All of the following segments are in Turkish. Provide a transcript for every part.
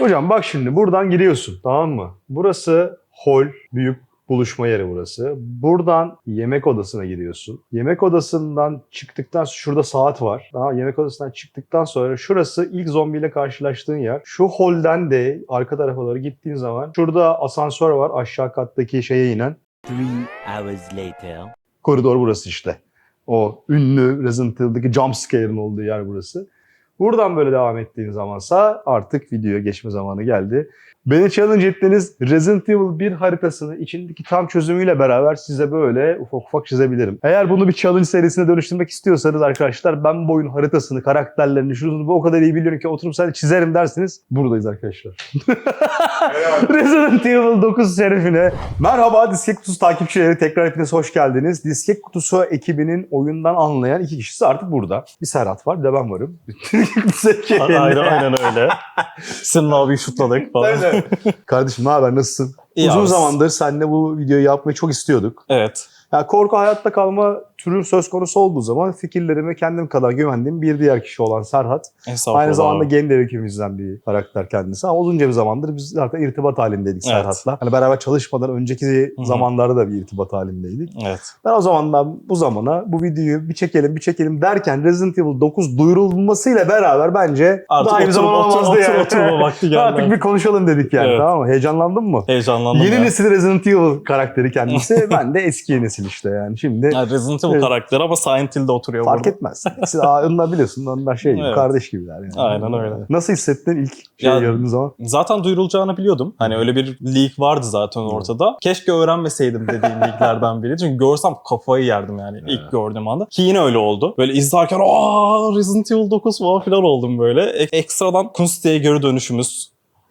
Hocam bak şimdi buradan giriyorsun tamam mı? Burası hol, büyük buluşma yeri burası. Buradan yemek odasına giriyorsun. Yemek odasından çıktıktan sonra şurada saat var. Daha yemek odasından çıktıktan sonra şurası ilk zombiyle karşılaştığın yer. Şu holden de arka tarafa doğru gittiğin zaman şurada asansör var aşağı kattaki şeye inen. Three hours later. Koridor burası işte. O ünlü Resident Evil'daki jump scare'ın olduğu yer burası. Buradan böyle devam ettiğin zamansa artık videoya geçme zamanı geldi. Beni challenge ettiğiniz Resident Evil 1 haritasını içindeki tam çözümüyle beraber size böyle ufak ufak çizebilirim. Eğer bunu bir challenge serisine dönüştürmek istiyorsanız arkadaşlar ben bu oyun haritasını, karakterlerini, şunu bu o kadar iyi biliyorum ki oturup sadece çizerim derseniz buradayız arkadaşlar. Resident Evil 9 şerefine merhaba Disket Kutusu takipçileri tekrar hepiniz hoş geldiniz. Disket Kutusu ekibinin oyundan anlayan iki kişisi artık burada. Bir Serhat var bir de ben varım. Aynen, aynen öyle. Sinan abi şutladık falan. Kardeşim ne haber nasılsın? İyi Uzun abi. zamandır seninle bu videoyu yapmayı çok istiyorduk. Evet. Yani korku hayatta kalma türü söz konusu olduğu zaman fikirlerime kendim kadar güvendiğim bir diğer kişi olan Serhat. Aynı zamanda. Gendev ekibimizden bir karakter kendisi. Ama uzunca bir zamandır biz zaten irtibat halindeydik Evet. Serhat'la. Hani beraber çalışmadan önceki hı. zamanlarda da bir irtibat halindeydik. Evet. Ben o zamandan bu zamana bu videoyu bir çekelim bir çekelim derken Resident Evil 9 duyurulmasıyla beraber bence Artık daha iyi zaman otur, olmazdı otur, yani. oturma vakti geldi. Artık bir konuşalım dedik yani Evet. tamam mı? Heyecanlandın mı? Heyecanlandım Yeni ya. nesil Resident Evil karakteri kendisi. ben de eski nesil işte yani. Şimdi Yani Resident Evil Evet. karakteri ama Silent Hill'de oturuyor fark burada. etmez. Siz onlar biliyorsun onlar şey gibi, Evet. kardeş gibiler yani. Aynen öyle. Nasıl hissettin ilk şey Ya- gördüğün zaman? Zaten duyurulacağını biliyordum. Hani öyle bir leak vardı zaten ortada. Keşke öğrenmeseydim dediğim leaklerden biri. Çünkü görsem kafayı yerdim yani ilk gördüğüm anda. Ki yine öyle oldu. Böyle izlerken aa Resident Evil 9 falan filan oldum böyle. Ek- ekstradan Kunsti'ye geri dönüşümüz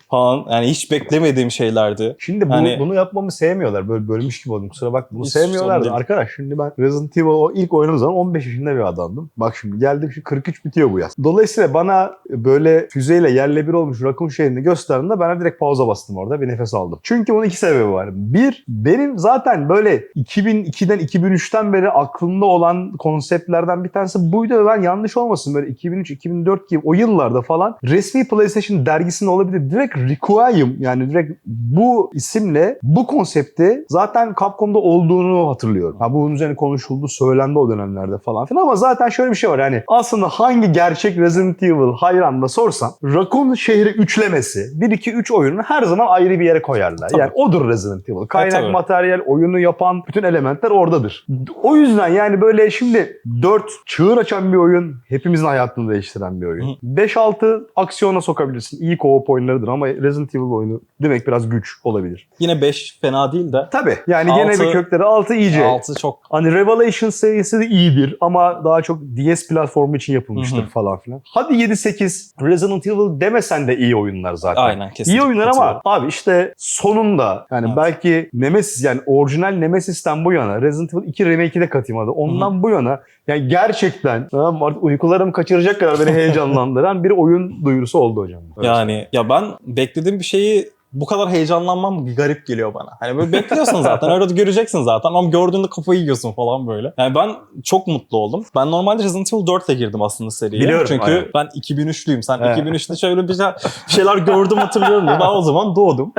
falan. Yani hiç beklemediğim şeylerdi. Şimdi bu, Hani- bunu yapmamı sevmiyorlar. Böyle bölmüş gibi oldum. Kusura bakma. Bunu Hiç sevmiyorlar da. Arkadaş şimdi ben Resident Evil o ilk oynadığım zaman 15 yaşında bir adamdım. Bak şimdi geldim şu 43 bitiyor bu yaz. Dolayısıyla bana böyle füzeyle yerle bir olmuş Raccoon şehrini gösterdiğinde ben direkt pauza bastım orada bir nefes aldım. Çünkü bunun iki sebebi var. Bir, benim zaten böyle 2002'den 2003'ten beri aklımda olan konseptlerden bir tanesi buydu ve ben yanlış olmasın böyle 2003-2004 gibi o yıllarda falan resmi PlayStation dergisinde olabilir. Direkt Requiem yani direkt bu isimle bu konsepti zaten Capcom'da olduğunu hatırlıyorum. Ha, bunun üzerine konuşuldu, söylendi o dönemlerde falan filan ama zaten şöyle bir şey var yani aslında hangi gerçek Resident Evil hayranına sorsan Raccoon şehri üçlemesi 1-2-3 oyununu her zaman ayrı bir yere koyarlar. Tabii. Yani odur Resident Evil. Kaynak, tabii. materyal, oyunu yapan bütün elementler oradadır. O yüzden yani böyle şimdi 4 çığır açan bir oyun, hepimizin hayatını değiştiren bir oyun. Hı. 5-6 aksiyona sokabilirsin. İyi co-op oyunlarıdır ama Resident Evil oyunu demek biraz güç olabilir. Yine 5 fena değil de. Tabii yani gene Altı- bir kökleri 6 iyice. 6 çok Hani Revelation serisi de iyidir ama daha çok DS platformu için yapılmıştır Hı hı. falan filan. Hadi 7-8 Resident Evil demesen de iyi oyunlar zaten. aynen kesin. İyi oyunlar ama abi işte sonunda yani Evet. belki Nemesis yani orijinal Nemesis'ten bu yana Resident Evil 2 remake'i de katayım hadi. Ondan bu yana yani gerçekten tamam artık uykularımı kaçıracak kadar beni heyecanlandıran bir oyun duyurusu oldu hocam. Evet. Yani ya ben beklediğim bir şeyi bu kadar heyecanlanmam garip geliyor bana. Hani böyle bekliyorsun zaten öyle göreceksin zaten ama gördüğünde kafayı yiyorsun falan böyle. Yani ben çok mutlu oldum. Ben normalde Resident Evil 4 ile girdim aslında seriye. Biliyorum, Çünkü aynen. ben 2003'lüyüm. Sen Evet. 2003'te şöyle bir, şey- bir şeyler gördüm hatırlıyorum. Ben o zaman doğdum.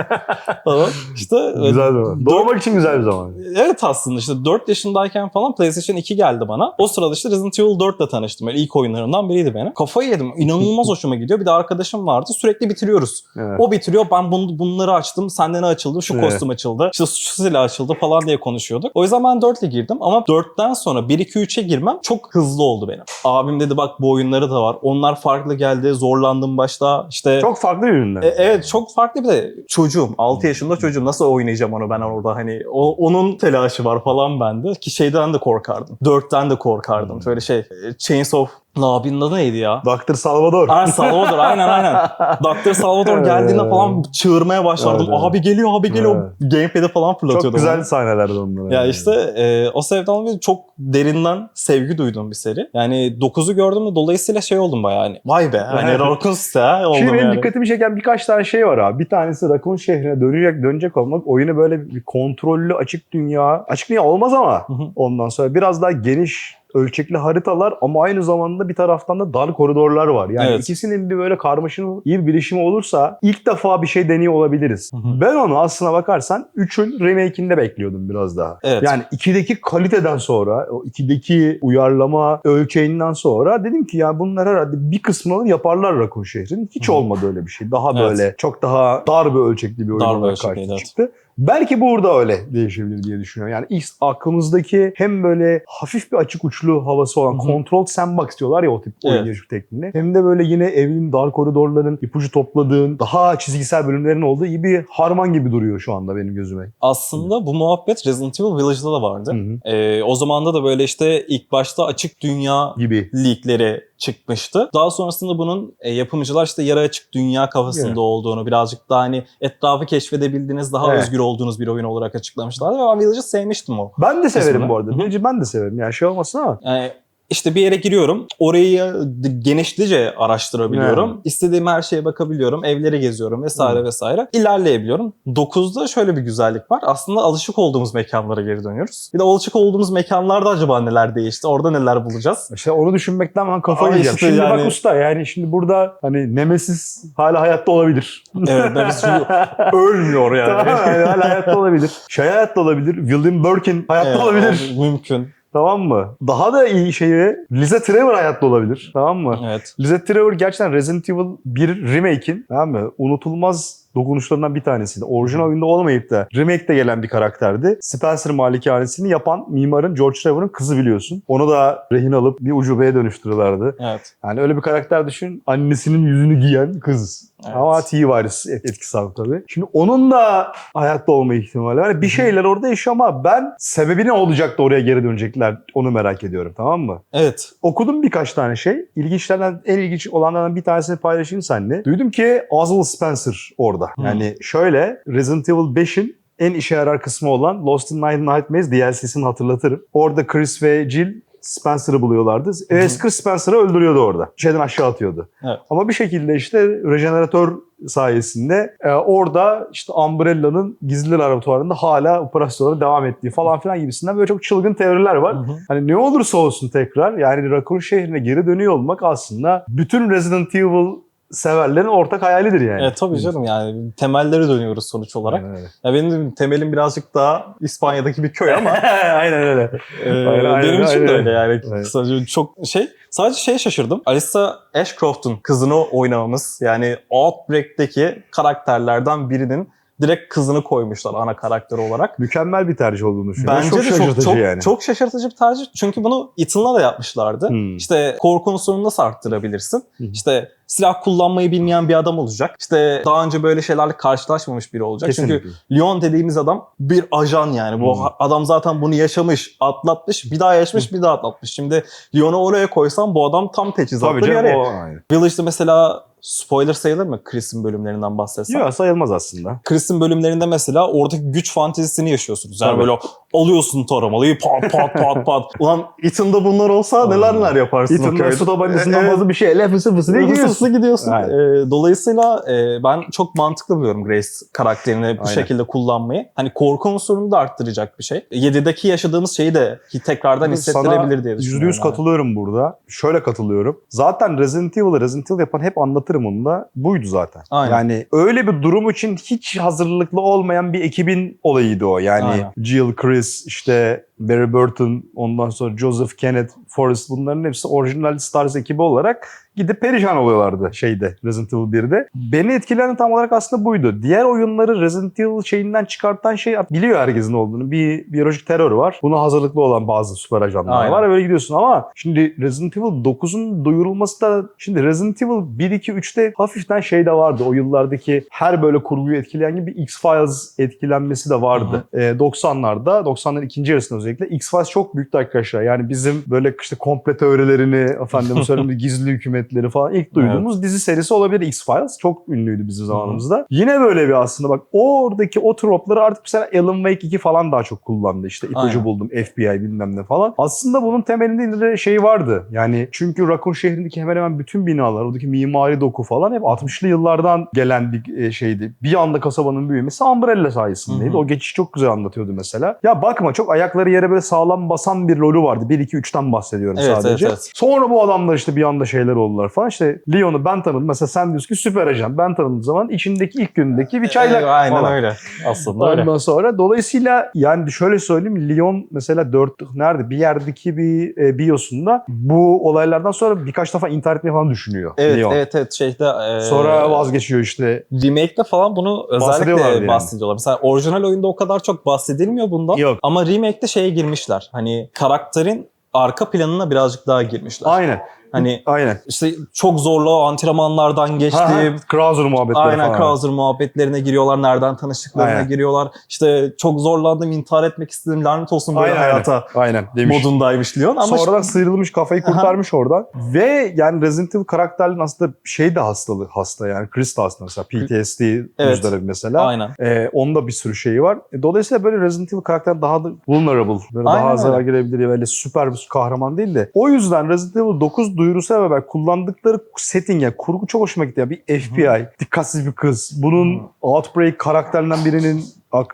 İşte Güzel bir zaman. Doğmak için güzel bir zaman. Evet aslında işte 4 yaşındayken falan PlayStation 2 geldi bana. O sırada işte Resident Evil 4 ile tanıştım. Böyle ilk oyunlarından biriydi benim. Kafayı yedim. İnanılmaz hoşuma gidiyor. Bir de arkadaşım vardı. Sürekli bitiriyoruz. Evet. O bitiriyor. Ben bunu, bunları açtım. Sende ne açıldı? Şu Evet. kostüm açıldı. İşte şu silah açıldı falan diye konuşuyorduk. O yüzden ben 4 ile girdim. Ama 4'ten sonra 1-2-3'e girmem çok hızlı oldu benim. Abim dedi bak bu oyunları da var. Onlar farklı geldi. Zorlandım başta. İşte Çok farklı ürünler. e, evet çok farklı bir de çocuğum 6 yaşında çocuğum nasıl oynayacağım onu ben orada hani o, onun telaşı var falan bende ki şeyden de korkardım 4'ten de korkardım Hmm. böyle şey e, Chains of abinin adı neydi ya? Dr. Salvador. Aynen Salvador aynen aynen. Dr. Salvador geldiğinde falan çığırmaya başlardım. Evet, evet. Abi geliyor abi geliyor. Gamepad'e falan fırlatıyordum. Çok güzel sahnelerdi onlar. Ya yani. işte e, o sebepten dolayı çok derinden sevgi duyduğum bir seri. Yani 9'u gördüm de dolayısıyla şey oldum bayağı hani. Vay be hani Raccoons ya oldum Şimdi benim yani. dikkatimi çeken birkaç tane şey var abi. Bir tanesi Raccoon şehrine dönecek dönecek olmak. Oyunu böyle bir kontrollü açık dünya. Açık dünya olmaz ama ondan sonra biraz daha geniş ölçekli haritalar ama aynı zamanda bir taraftan da dar koridorlar var. Yani Evet. ikisinin bir böyle karmaşın iyi bir birleşimi olursa ilk defa bir şey deniyor olabiliriz. Hı hı. Ben onu aslına bakarsan 3'ün remake'inde bekliyordum biraz daha. Evet. Yani 2'deki kaliteden sonra, o 2'deki uyarlama ölçeğinden sonra dedim ki ya bunlar herhalde bir kısmını yaparlar Rakun şehrin. Hiç Hı. olmadı öyle bir şey. Daha Evet. böyle çok daha dar bir ölçekli bir oyun Dar bir olarak ölçekli, karşıma evet. çıktı. Belki burada öyle değişebilir diye düşünüyorum. Yani ilk aklımızdaki hem böyle hafif bir açık uçlu havası olan Hı hı. control sandbox diyorlar ya o tip oyun Evet. gelişim tekniğini. Hem de böyle yine evin dar koridorların ipucu topladığın daha çizgisel bölümlerin olduğu iyi bir harman gibi duruyor şu anda benim gözüme. Aslında bu muhabbet Resident Evil Village'da da vardı. Hı hı. Ee, o zamanda da böyle işte ilk başta açık dünya Gibi. leakleri çıkmıştı. Daha sonrasında bunun e, yapımcılar işte yarı açık dünya kafasında Evet. olduğunu, birazcık daha hani etrafı keşfedebildiğiniz, daha Evet. özgür olduğunuz bir oyun olarak açıklamışlardı. Ve ben Village'ı sevmiştim o. Ben de severim Kısmını. bu arada. Village'i ben de severim. Yani şey olmasın ama. Yani işte bir yere giriyorum. Orayı genişlice araştırabiliyorum. Evet. İstediğim her şeye bakabiliyorum. Evleri geziyorum vesaire Hı. vesaire. İlerleyebiliyorum. 9'da şöyle bir güzellik var. Aslında alışık olduğumuz mekanlara geri dönüyoruz. Bir de alışık olduğumuz mekanlarda acaba neler değişti? Orada neler bulacağız? İşte onu düşünmekten ben Ama yiyeceğim. işte Şimdi yani- bak usta yani şimdi burada hani Nemesis hala hayatta olabilir. Evet, Nemesis çünkü ölmüyor yani. tamam yani hala hayatta olabilir. Şey hayatta olabilir. William Birkin hayatta Evet, olabilir. Mümkün. Tamam mı? Daha da iyi şeyi Liza Trevor hayatta olabilir. Tamam mı? Evet. Liza Trevor gerçekten Resident Evil 1 remake'in tamam mı? Unutulmaz dokunuşlarından bir tanesiydi. Orijinal oyunda olmayıp da remake'de gelen bir karakterdi. Spencer malikanesini yapan mimarın George Trevor'ın kızı biliyorsun. Onu da rehin alıp bir ucubeye dönüştürüyorlardı. Evet. Yani öyle bir karakter düşün. Annesinin yüzünü giyen kız. Evet. Ama T-Virus et- etkisi aldı tabii. Şimdi onun da hayatta olma ihtimali var. Bir şeyler orada yaşıyor ama ben sebebi ne olacak da oraya geri dönecekler onu merak ediyorum tamam mı? Evet. Okudum birkaç tane şey. İlginçlerden, en ilginç olanlardan bir tanesini paylaşayım seninle. Duydum ki Oswald Spencer orada. Hmm. Yani şöyle Resident Evil 5'in en işe yarar kısmı olan Lost in Night Nightmares DLC'sini hatırlatırım. Orada Chris ve Jill Spencer'ı buluyorlardı. hı. Wesker Spencer'ı öldürüyordu orada. Şeyden aşağı atıyordu. Evet. Ama bir şekilde işte rejeneratör sayesinde e, orada işte Umbrella'nın gizli laboratuvarında hala operasyonlara devam ettiği falan filan gibisinden böyle çok çılgın teoriler var. Hı hı. Hani ne olursa olsun tekrar yani Raccoon şehrine geri dönüyor olmak aslında bütün Resident Evil severlerin ortak hayalidir yani. Evet tabii canım yani temelleri dönüyoruz sonuç olarak. Aynen öyle. Ya benim temelim birazcık daha İspanya'daki bir köy ama aynen öyle. Ee, Aynen, aynen, benim için aynen. de öyle yani. Aynen. Kısaca çok şey. Sadece şeye şaşırdım. Alissa Ashcroft'un kızını oynamamız yani Outbreak'teki karakterlerden birinin direkt kızını koymuşlar ana karakter olarak. Mükemmel bir tercih olduğunu düşünüyorum. Bence çok de çok şaşırtıcı çok, yani. çok şaşırtıcı bir tercih. Çünkü bunu Ethan'la da yapmışlardı. Hmm. İşte korku unsurunu nasıl arttırabilirsin? Hı hı. İşte silah kullanmayı bilmeyen bir adam olacak. İşte daha önce böyle şeylerle karşılaşmamış biri olacak. Çünkü Kesinlikle. Leon dediğimiz adam bir ajan yani. Bu Hmm. adam zaten bunu yaşamış, atlatmış, bir daha yaşamış, bir daha atlatmış. Şimdi Leon'u oraya koysam bu adam tam teçhizatlı Tabii bir canım yere. aynen. Village'da mesela spoiler sayılır mı Chris'in bölümlerinden bahsetsem? Yok sayılmaz aslında. Chris'in bölümlerinde mesela oradaki güç fantezisini yaşıyorsunuz. Yani Tabii. böyle alıyorsun taramalıyı pat pat pat pat. Ulan Ethan'da bunlar olsa neler neler yaparsın köyde. su tabancasından fazla bir şeyle fısı fısı diye Hızlı gidiyorsun. Hızlı gidiyorsun. Ee, dolayısıyla e, ben çok mantıklı buluyorum Grace karakterini bu Aynen. şekilde kullanmayı. Hani korku unsurunu da arttıracak bir şey. 7'deki yaşadığımız şeyi de tekrardan hissettirebilir diye düşünüyorum. yüz yani. katılıyorum burada. Şöyle katılıyorum. Zaten Resident Evil'ı Resident Evil yapan hep anlatırım onu da. Buydu zaten. Aynen. Yani öyle bir durum için hiç hazırlıklı olmayan bir ekibin olayıydı o. Yani Aynen. Jill, Chris, işte Barry Burton, ondan sonra Joseph Kenneth, Forrest bunların hepsi orijinal Stars ekibi olarak gidip perişan oluyorlardı şeyde Resident Evil 1'de. Beni etkileyen tam olarak aslında buydu. Diğer oyunları Resident Evil şeyinden çıkartan şey biliyor herkesin olduğunu. Bir biyolojik terör var. Buna hazırlıklı olan bazı süper ajanlar Aynen. var. Böyle gidiyorsun ama şimdi Resident Evil 9'un duyurulması da şimdi Resident Evil 1, 2, 3'te hafiften şey de vardı. O yıllardaki her böyle kurguyu etkileyen gibi X-Files etkilenmesi de vardı. Ee, 90'larda, 90'ların ikinci yarısında özellikle X-Files çok büyüktü arkadaşlar. Yani bizim böyle işte komple teorilerini, efendim söyleyeyim gizli hükümetleri falan ilk duyduğumuz dizi serisi olabilir X-Files. Çok ünlüydü bizim zamanımızda. Yine böyle bir aslında bak oradaki o tropları artık mesela Alan Wake 2 falan daha çok kullandı. İşte ipucu Aynen. buldum FBI bilmem ne falan. Aslında bunun temelinde de şey vardı. Yani çünkü Raccoon şehrindeki hemen hemen bütün binalar, oradaki mimari doku falan hep 60'lı yıllardan gelen bir e, şeydi. Bir anda kasabanın büyümesi Umbrella sayesindeydi. Hı hı. O geçişi çok güzel anlatıyordu mesela. Ya bakma çok ayakları yere yere böyle sağlam basan bir rolü vardı. 1-2-3'ten bahsediyorum Evet, sadece. evet, evet. Sonra bu adamlar işte bir anda şeyler oldular falan. İşte Leon'u ben tanıdım. Mesela sen diyorsun ki süper ajan. Ben tanıdığım zaman içindeki ilk günündeki bir çaylak Ee, Aynen falan. öyle. Aslında öyle. Ondan sonra dolayısıyla yani şöyle söyleyeyim Lyon mesela 4 nerede bir yerdeki bir e, biosunda bu olaylardan sonra birkaç defa intihar etmeyi falan düşünüyor Evet, Leon. evet, evet. Şeyde, e, Sonra vazgeçiyor işte. Remake'de falan bunu özellikle yani. bahsediyorlar. Mesela orijinal oyunda o kadar çok bahsedilmiyor bundan. Yok. Ama remake'de şeye girmişler. Hani karakterin arka planına birazcık daha girmişler. Aynen. Hani Aynen. işte çok zorlu antrenmanlardan geçti. Ha, ha, Krauser muhabbetleri Aynen falan. Krauser muhabbetlerine giriyorlar. Nereden tanıştıklarına Aynen. giriyorlar. İşte çok zorlandım, intihar etmek istedim. Lanet olsun böyle Aynen, hayata Aynen demiş. modundaymış Leon. Ama Sonradan sıyrılmış kafayı kurtarmış oradan. Ve yani Resident Evil karakterinin aslında şey de hastalığı hasta yani Chris de hasta mesela PTSD Evet. müzdarı mesela. Aynen. Ee, onda bir sürü şeyi var. E, Dolayısıyla böyle Resident Evil karakter daha da vulnerable. Böyle Aynen daha zarar görebilir. Böyle süper bir kahraman değil de. O yüzden Resident Evil 9 duyurusuyla beraber kullandıkları setting yani kurgu çok hoşuma gitti. Yani bir FBI, dikkatsiz bir kız. Bunun Outbreak karakterlerinden birinin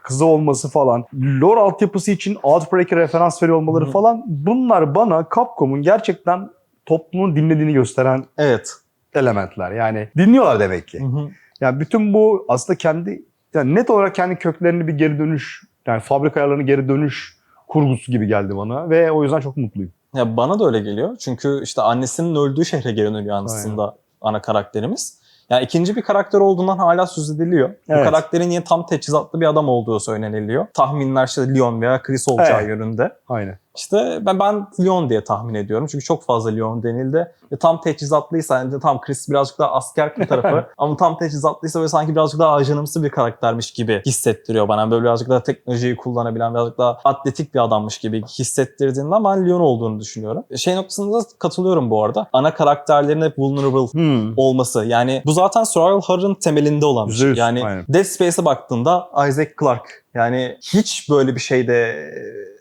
kızı olması falan. Lore altyapısı için Outbreak'e referans veriyor olmaları Hı hı. falan. Bunlar bana Capcom'un gerçekten toplumun dinlediğini gösteren Evet. elementler. Yani dinliyorlar demek ki. Hı hı. Yani bütün bu aslında kendi yani net olarak kendi köklerini bir geri dönüş yani fabrika ayarlarını geri dönüş kurgusu gibi geldi bana ve o yüzden çok mutluyum. Ya bana da öyle geliyor. Çünkü işte annesinin öldüğü şehre geri dönüyor aslında ana karakterimiz. Yani ikinci bir karakter olduğundan hala söz ediliyor. Bu Evet. karakterin yine tam teçhizatlı bir adam olduğu söyleniliyor. Tahminler işte Leon veya Chris olacağı Evet. yönünde. Aynen. İşte ben, ben Leon diye tahmin ediyorum. Çünkü çok fazla Leon denildi. Ve tam teçhizatlıysa yani tam Chris birazcık daha asker tarafı ama tam teçhizatlıysa böyle sanki birazcık daha ajanımsı bir karaktermiş gibi hissettiriyor bana. Böyle birazcık daha teknolojiyi kullanabilen, birazcık daha atletik bir adammış gibi hissettirdiğinden ben Leon olduğunu düşünüyorum. Şey noktasında da katılıyorum bu arada. Ana karakterlerin hep vulnerable Hmm. olması. Yani bu zaten survival horror'ın temelinde olan bir şey. Yani aynen. Dead Space'e baktığında Isaac Clarke yani hiç böyle bir şeyde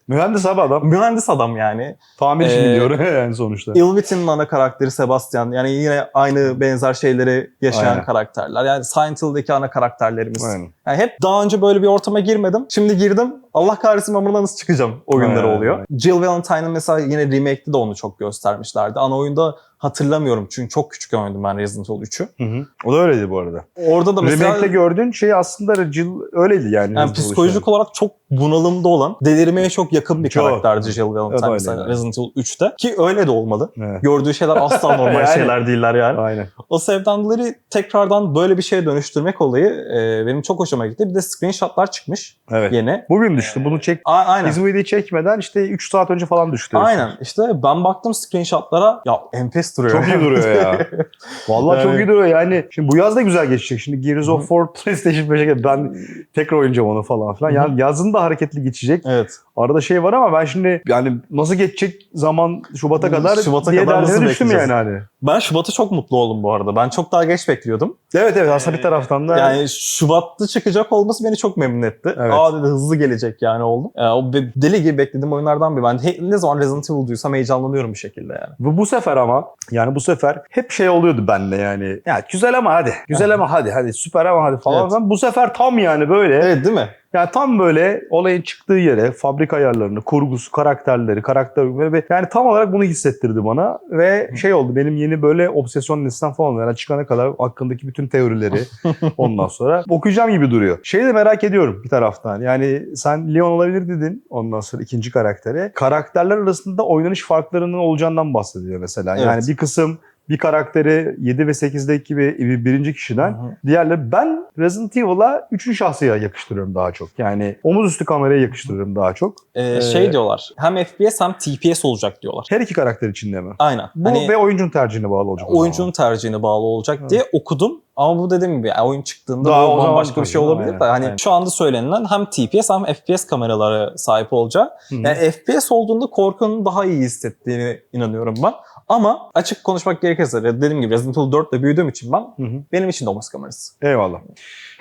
Mühendis abi adam. mühendis adam yani. Tamir için Ee, gidiyor yani sonuçta. Ill Within'in ana karakteri Sebastian. Yani yine aynı benzer şeyleri yaşayan Aynen. karakterler. Yani Silent Hill'deki ana karakterlerimiz. Aynen. Yani hep daha önce böyle bir ortama girmedim. Şimdi girdim. Allah kahretsin ben buradan nasıl çıkacağım oyunları Aynen, oluyor. aynen. Jill Valentine'ın mesela yine remake'de de onu çok göstermişlerdi. Ana oyunda hatırlamıyorum çünkü çok küçük oynadım ben Resident Evil 3'ü. Hı hı. O da öyleydi bu arada. Orada da mesela Remake'te gördüğün şey aslında Jill öyleydi yani. yani psikolojik olarak çok bunalımda olan, delirmeye çok yakın bir Çok. karakterdi Jill Valentine mesela yani. Resident Evil 3'te. Ki öyle de olmalı. Evet. Gördüğü şeyler asla normal Yani. şeyler değiller yani. Aynen. O sevdanları tekrardan böyle bir şeye dönüştürmek olayı e, benim çok hoşuma gitti. Bir de screenshotlar çıkmış Evet. yeni. Bugün düştü. Bunu çek. A- aynen. Videoyu çekmeden işte 3 saat önce falan düştü. Aynen. İşte ben baktım screenshotlara ya enfes duruyor. Çok iyi duruyor ya. Vallahi çok Yani- iyi duruyor yani. Şimdi bu yaz da güzel geçecek. Şimdi Gears of War PlayStation 5'e geldi. Ben tekrar oynayacağım onu falan filan. Yani yazın da hareketli geçecek. evet. Arada şey var ama ben şimdi yani nasıl geçecek zaman Şubat'a kadar Şubat'a diye kadar nasıl düştüm yani hani. Ben Şubat'a çok mutlu oldum bu arada. Ben çok daha geç bekliyordum. Evet evet aslında bir taraftan da Yani Şubat'ta çıkacak olması beni çok memnun etti. Evet. Aa dedi hızlı gelecek yani oldum. Ee, o deli gibi beklediğim oyunlardan biri. Ben ne zaman Resident Evil duysam heyecanlanıyorum bir şekilde yani. Bu, bu sefer ama yani bu sefer hep şey oluyordu bende yani. Ya güzel ama hadi. Güzel ama hadi. Hadi süper ama hadi falan. Evet. filan. Bu sefer tam yani böyle. Evet değil mi? Yani tam böyle olayın çıktığı yere fabrika ayarlarını, kurgusu, karakterleri, karakter ve yani tam olarak bunu hissettirdi bana ve şey oldu benim yeni böyle obsesyon listem falan yani çıkana kadar hakkındaki bütün teorileri ondan sonra okuyacağım gibi duruyor. Şeyi de merak ediyorum bir taraftan. Yani sen Leon olabilir dedin ondan sonra ikinci karaktere. Karakterler arasında oynanış farklarının olacağından bahsediyor mesela. Yani Evet. bir kısım bir karakteri 7 ve 8'deki gibi bir birinci kişiden Hı hı. Diğerleri ben Resident Evil'a üçüncü şahsıya yakıştırıyorum daha çok. Yani omuz üstü kameraya yakıştırıyorum daha çok. Ee, Ee, şey diyorlar. Hem FPS hem TPS olacak diyorlar. Her iki karakter içinde mi? Aynen. Bu Hani ve oyuncunun tercihine bağlı olacak. oyuncunun tercihine bağlı olacak Evet. diye okudum. Ama bu dediğim gibi yani oyun çıktığında Daha bu bambaşka bir şey olabilir de hani şu anda söylenilen hem TPS hem FPS kameralara sahip hı. Yani FPS olduğunda korkunun daha iyi hissettiğini inanıyorum ben. Ama açık konuşmak gerekirse dediğim gibi Resident Evil 4 ile büyüdüğüm için ben Hı hı. benim için olması kamerası. Eyvallah.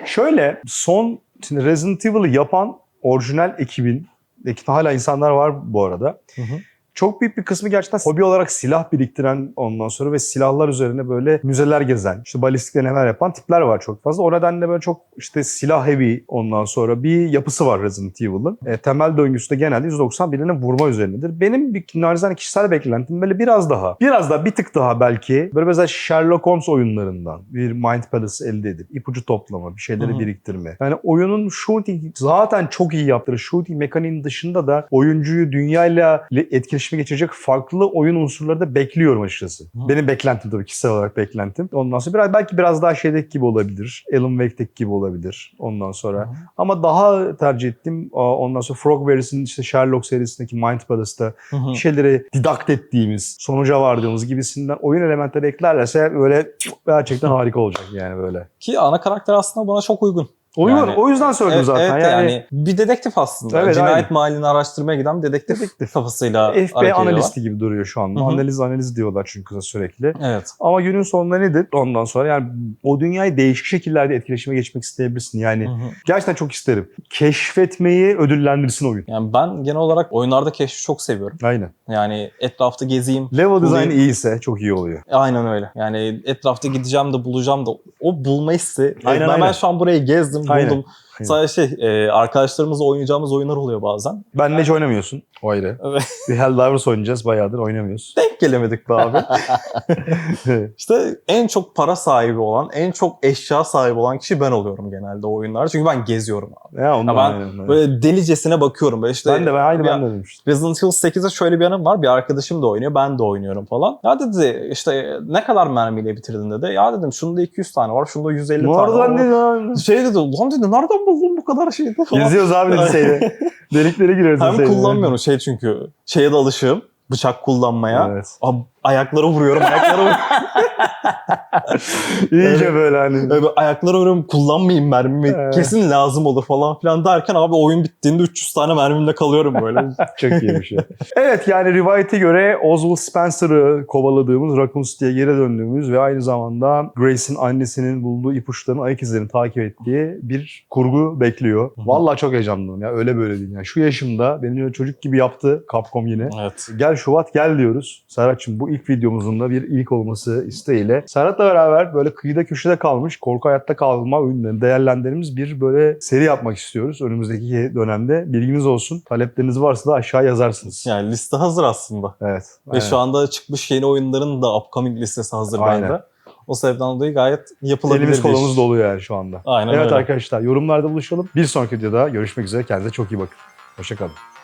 Şöyle son şimdi Resident Evil'ı yapan orijinal ekibin ekipte hala insanlar var bu arada. Hı hı. Çok büyük bir kısmı gerçekten hobi olarak silah biriktiren ondan sonra ve silahlar üzerine böyle müzeler gezen, işte balistik denemeler yapan tipler var çok fazla. O nedenle böyle çok işte silah heavy ondan sonra bir yapısı var Resident Evil'ın. E, temel döngüsü de genelde 190 birine vurma üzerinedir. Benim bir narizane kişisel beklentim böyle biraz daha, biraz daha bir tık daha belki böyle mesela Sherlock Holmes oyunlarından bir Mind Palace elde edip ipucu toplama, bir şeyleri Hı hı. biriktirme. Yani oyunun shooting zaten çok iyi yaptığı shooting mekaniğinin dışında da oyuncuyu dünyayla etkileşime geçirecek farklı oyun unsurları da bekliyorum açıkçası. Hı. Benim beklentim tabii kişisel olarak beklentim. Ondan sonra biraz belki biraz daha şeydeki gibi olabilir. Alan Wake'deki gibi olabilir ondan sonra. Hı. Ama daha tercih ettim. Ondan sonra Frogwares'in işte Sherlock serisindeki Mind Palace'ta Hı şeyleri didakt ettiğimiz, sonuca vardığımız gibisinden oyun elementleri eklerlerse böyle gerçekten harika olacak yani böyle. Ki ana karakter aslında bana çok uygun. Oyun Yani- o yüzden söyledim Evet, zaten. evet yani, yani, bir dedektif aslında. Evet, Cinayet aynen. mahallini araştırmaya giden bir dedektif, Dedektif. kafasıyla FBI analisti gibi duruyor şu anda. Hı hı. Analiz analiz diyorlar çünkü sürekli. Evet. Ama günün sonunda nedir? Ondan sonra yani o dünyayı değişik şekillerde etkileşime geçmek isteyebilirsin. Yani Hı hı. gerçekten çok isterim. Keşfetmeyi ödüllendirsin oyun. Yani ben genel olarak oyunlarda keşfi çok seviyorum. Aynen. Yani etrafta gezeyim. Level design iyiyse çok iyi oluyor. Aynen öyle. Yani etrafta gideceğim de bulacağım da o bulma hissi. Aynen, ben, aynen. ben şu an burayı gezdim, Aynen. buldum. Aynen. Sadece şey, e, arkadaşlarımızla oynayacağımız oyunlar oluyor bazen. Benle hiç oynamıyorsun. O ayrı. Evet. Bir Helldivers oynayacağız. Bayağıdır oynamıyoruz. Denk gelemedik be abi. işte en çok para sahibi olan, en çok eşya sahibi olan kişi ben oluyorum genelde o oyunlarda. Çünkü ben geziyorum abi. ya ondan Ya ben aynen, aynen. Böyle delicesine bakıyorum. Böyle işte ben de ben aynı ben de dedim işte. Resident Evil 8'de şöyle bir anım var. Bir arkadaşım da oynuyor. Ben de oynuyorum falan. Ya dedi işte ne kadar mermiyle bitirdin dedi. Ya dedim şunda 200 tane var. Şunda 150 tane var. Nereden dedi abi? Şey dedi ulan dedi nereden buldun bu kadar falan. Geziyoruz abi liseyle. Deliklere giriyoruz Hem liseyle. kullanmıyorum şey çünkü şeye de alışığım. Bıçak kullanmaya. Evet. Ab- ayaklara vuruyorum. Ayaklara vuruyorum. İyice böyle hani. Böyle ayaklara vuruyorum. Kullanmayayım mermimi. Evet. Kesin lazım olur falan filan derken abi oyun bittiğinde 300 tane mermimle kalıyorum böyle. Çok iyiymiş ya. evet yani rivayete göre Oswald Spencer'ı kovaladığımız Raccoon City'ye geri döndüğümüz ve aynı zamanda Grace'in annesinin bulduğu ipuçlarının ayak izlerini takip ettiği bir kurgu bekliyor. Vallahi çok heyecanlıyım ya öyle böyle değil. Yani şu yaşımda beni öyle çocuk gibi yaptı Capcom yine. evet. Gel Şubat gel diyoruz. Serhat'cığım bu ilk videomuzun da bir ilk olması isteğiyle. Serhat'la beraber böyle kıyıda köşede kalmış korku hayatta kalma oyunlarını değerlendirdiğimiz bir böyle seri yapmak istiyoruz önümüzdeki dönemde. Bilginiz olsun. Talepleriniz varsa da aşağı yazarsınız. Yani liste hazır aslında. Evet. Ve aynen. şu anda çıkmış yeni oyunların da upcoming listesi hazır Aynen. bende. O sebepten dolayı gayet yapılabilir Elimiz bir iş. kolumuz dolu yani şu anda. Aynen evet öyle. arkadaşlar yorumlarda buluşalım. Bir sonraki videoda görüşmek üzere. Kendinize çok iyi bakın. Hoşçakalın.